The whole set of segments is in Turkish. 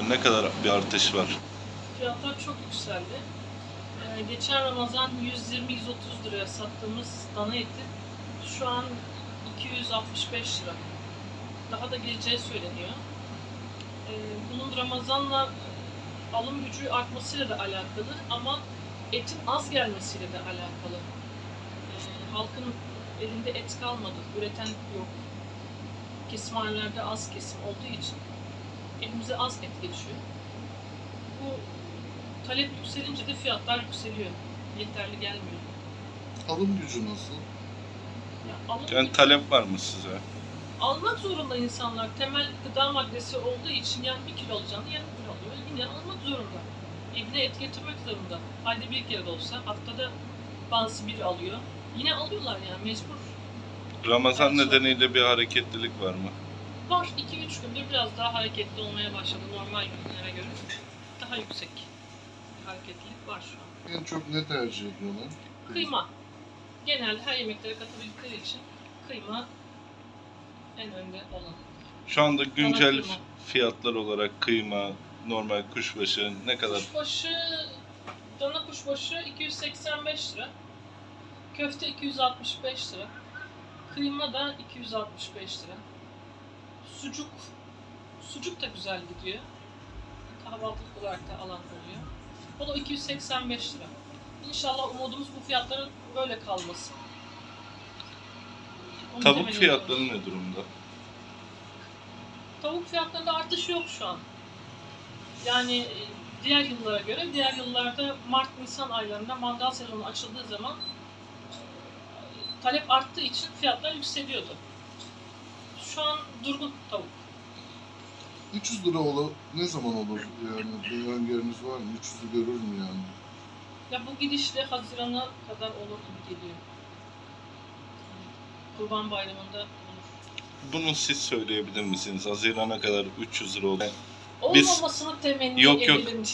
Ne kadar bir artış var? Fiyatlar çok yükseldi. Ee, geçen Ramazan 120-130 liraya sattığımız dana eti şu an 265 lira. Daha da geleceği söyleniyor. Ee, bunun Ramazan'la alım gücü artmasıyla da alakalı ama etin az gelmesiyle de alakalı. Ee, halkın elinde et kalmadı, üreten yok. Kesimhanelerde az kesim olduğu için elimize az et geçiyor. Bu talep yükselince de fiyatlar yükseliyor. Yeterli gelmiyor. Alım gücü nasıl? Ya alım Yani talep var mı size? almak zorunda insanlar. Temel gıda maddesi olduğu için yani bir kilo alacağını yarım kilo alıyor. Yine almak zorunda. Evine et getirmek zorunda. Ayda bir kere de olsa. Haftada bazısı bir alıyor. Yine alıyorlar yani mecbur. Ramazan Evet, nedeniyle bir hareketlilik var mı? Var 2-3 gündür biraz daha hareketli olmaya başladı normal günlere göre. Daha yüksek bir hareketlilik var şu an. En çok ne tercih ediyorlar? Kıyma. Genelde her yemeklere katıldıkları için kıyma en önde olan. Şu anda güncel kıyma. fiyatlar olarak kıyma, normal kuşbaşı ne kadar? Kuşbaşı, dana kuşbaşı 285 lira. Köfte 265 lira. Kıyma da 265 lira. Sucuk, sucuk da güzel gidiyor. Kahvaltılık olarak da alan oluyor. O da 285 lira. İnşallah umudumuz bu fiyatların böyle kalması. Onu Tavuk fiyatları ne durumda? Tavuk fiyatlarında artış yok şu an. Yani e, diğer yıllara göre diğer yıllarda Mart Nisan aylarında mangal sezonu açıldığı zaman e, talep arttığı için fiyatlar yükseliyordu. Durgun tavuk. 300 lira olur, ne zaman olur yani? Bir öngörünüz var mı? 300'ü görür mü yani? Ya bu gidişle Haziran'a kadar olur gibi geliyor. Kurban Bayramı'nda olur. Bunu siz söyleyebilir misiniz? Haziran'a kadar 300 lira oldu. Olmamasını temenni Yok, yok. diyelim.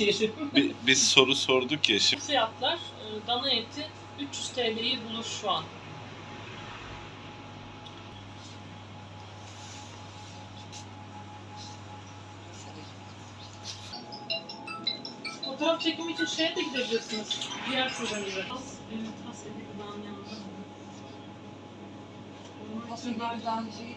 Bi- Biz soru sorduk ya şimdi. Fiyatlar e, dana eti 300 TL'yi bulur şu an. Fotoğraf çekimi için şeye de gidebilirsiniz. Diğer şubemize. Evet, eti gıdanın yanında. Fasulyelerden şey